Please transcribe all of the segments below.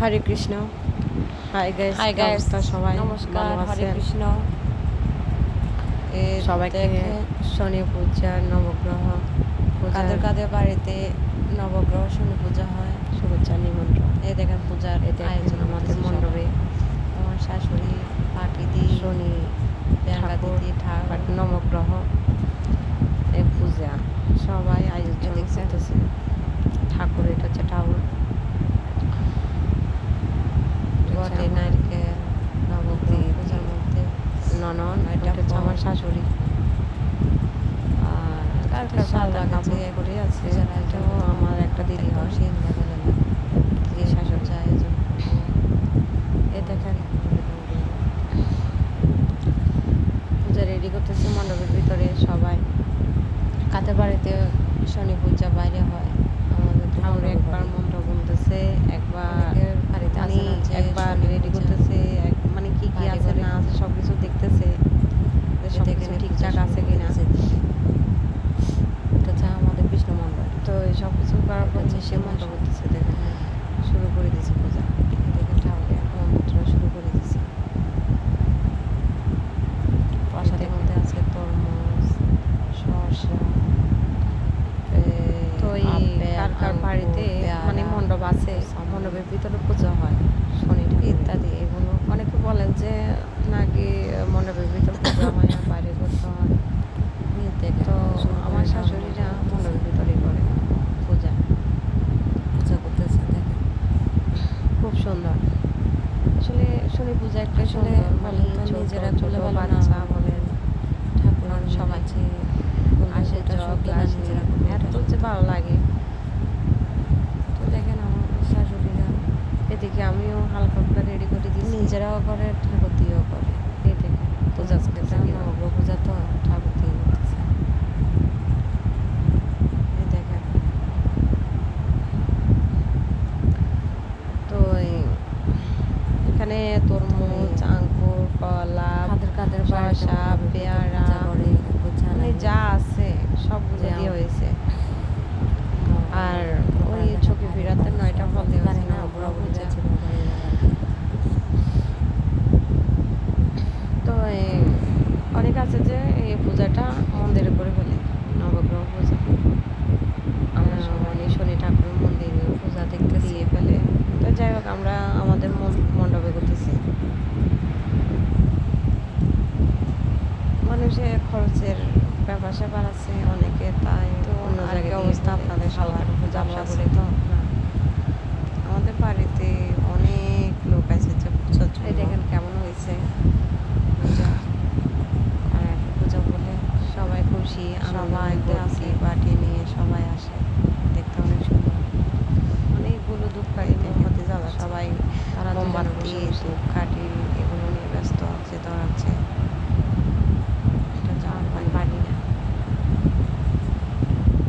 Hare Krishna. Hi guys hi guys সবাই? নমস্কার হরে? কৃষ্ণ। সবাইকে শনি পূজা নবগ্রহ কাদের কাদের বাড়িতে নবগ্রহ শনি পূজা হয়? শুভেচ্ছা নিমন্ত্রণ। এই দেখেন পূজার দেখেন আয়োজন আমাদের মণ্ডপে। আমার শাশুড়ি পাটিদি শনি ঠাকুর দিদি ঠাকুর নবগ্রহ এই পূজা। সবাই আয়োজন করতেছে ঠাকুর এটা হচ্ছে ঠাকুর বটে নারকেল নবগ্রহ পূজার মধ্যে ননন এটা এটা হচ্ছে বড়। আমার শাশুড়ি আর কার কার ভালো আছে এটাও আমার একটা দিদি হয়। সেই না যে দেখেন। পূজা রেডি করতেছে মণ্ডপের ভিতরে সবাই। কাতে বাড়িতে শনি পূজা বাইরে হয় আমাদের তো ঠাকুর মণ্ডপে একবার বাড়ি। মন্ত্র বলতেছে একবার অনেকের বাড়িতে মানে আছে না যে একবার শনি রেডি পূজা। করতেছে এক- মানে কি কি বাইরে আছে করে। না আছে সব কিছু দেখতেছে যে সব দেখে কিছু নিয়ে ঠিকঠাক পূজা আছে শুরু কিনা করতেছে। এটা হচ্ছে আমাদের বিষ্ণু মন্ডল তো এই সব কিছু করার পর এটা হচ্ছে সে শিব মন্ত্র মন্ত্র। করতেছে দেখেন শুরু করে দিয়েছে পূজা দেখে ঠাকুরের মন্ত্র শুরু করে দিছে প্রসাদের মধ্যে আছে তরমুজ শসা তো এই কার বাড়িতে মানে মণ্ডপ আছে মণ্ডপের ভিতরে পূজা হয় শনি ইত্যাদি। এগুলো। অনেকে বলেন যে নাকি মণ্ডপের ভিতরে পূজা হয় আর বাইরে করতে হয়। তো আমার শাশুড়িরা মণ্ডপের ভিতরেই করে পূজা। পূজা করতেছে দেখে খুব সুন্দর। আসলে শনি পূজা একটা আসলে মানে ছোট নিজেরা না। বাচ্চা বলেন। ঠাকুর সবাই আছে আসে ওটা জগ শুকিয়ে আসে নিজেরা করলে এত এটা যে ভালো লাগে তো দেখেন আমার শাশুড়িরা এদিকে আমিও হালকা হালকা রেডি করে দিয়েছি নিজেরাও করে ঠাকুর করে। এই দেখেন পূজা তো করতেছে। এই দেখেন। তো এখানে তরমুজ আঙ্কুর কলা শসা মণ্ডপে পেয়ারা পূজা করে পূজা মানে নেই। যা আছে সবগুলো যে দিয়ে আম- হয়েছে আর ওই বাড়িতে ছকি ফিরাতে নয়টা ফল দিয়ে জানি হয়েছে না না বুড়া বুড়া বুড়ি পূজা ছিল বাড়ির বাড়িতে। তো এই অনেক আছে যে এই পূজাটা মন্দিরে করে ফেলে নবগ্রহ পূজা আমরা মানে শনি ঠাকুরের মন্দিরে পূজা দেখতে দিয়ে ফেলে তো যাই হোক আমরা আমাদের মন- মণ্ডপে করতেছি মানুষের খরচের ব্যাপার স্যাপার আছে অনেকে তাই তো অন্য জায়গায় অবস্থা আপনাদের সবার? সবার বলে তো? না। আমাদের বাড়িতে অনেক লোক আছে যে পূজার জন্য এই দেখেন কেমন হয়েছে পূজা আর একটা পূজা বলে সবাই খুশি সবাই ভর্তি। আসে পার্টি নিয়ে সবাই আসে দেখতে অনেক সুন্দর অনেকগুলো ধূপকাঠি মোমবাতি জ্বালা সবাই তারা দুজনে মোমবাতি বসে বসে। ধূপকাঠি এগুলো নিয়ে ব্যস্ত আছে ধরাচ্ছে এটা হচ্ছে আমার বাড়ি না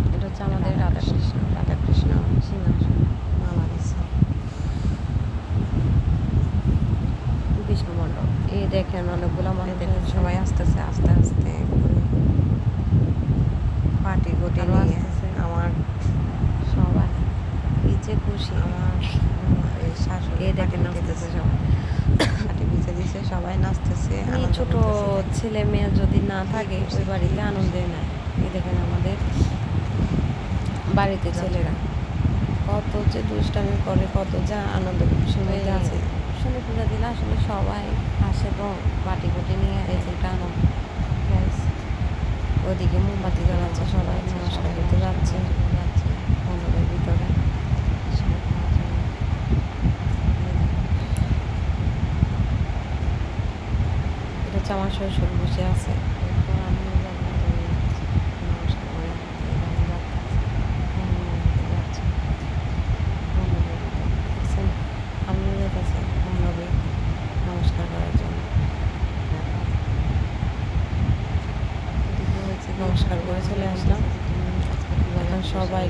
এটা হচ্ছে আমাদের রাধাকৃষ্ণ রাধাকৃষ্ণ সিংহাসন মালা দিচ্ছে বিষ্ণু মণ্ডপ এই দেখেন অনেকগুলো মানুষ দেখেন সবাই আসতেছে আস্তে আস্তে পার্টি গুটি নিয়ে আমার সবাই। কি যে খুশি। আমার শাশুড়ি এই দেখেন নাচতেছে। সবাই। পার্টি পিছিয়ে দিচ্ছে সবাই নাচতেছে এই ছোট ছেলে মেয়ে যদি না থাকে ওই বাড়িতে আনন্দে নেয় এই দেখেন আমাদের বাড়িতে ছেলেরা। কত যে দুষ্টামি করে কত যা আনন্দ মধ্যে আছে শনি পুজো দিলে আসলে সবাই আসে তো বাটি কুটি নিয়ে এই টানো। ওদিকে মোমবাতি জ্বালাচ্ছে সবাই নমস্কার করতে যাচ্ছে। মণ্ডপের ভিতরে। এটা হচ্ছে আমার শ্বশুর বসে আছে এরপর আমিও যাব নমস্কার করে এরকম যাচ্ছে যাচ্ছে মণ্ডপের ভিতরে। দেখছেন আমিও যেতেছি মণ্ডপে নমস্কার করার জন্য এদিকে হচ্ছে কি, নমস্কার করে চলে আসলাম। এখন সবাই-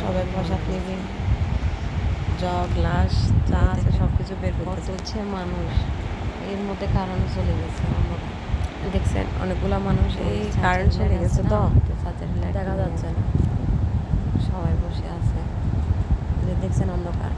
সবাই প্রসাদ নেবে জগ গ্লাস চা আছে সব কিছু বের কত করতেছে হচ্ছে মানুষ। এর মধ্যে কারণে চলে গেছে দেখছেন অনেকগুলা মানুষ এই কারেন্ট চলে গেছে তো। দেখা যাচ্ছে না। সবাই বসে আছে। দেখছেন অন্ধকার।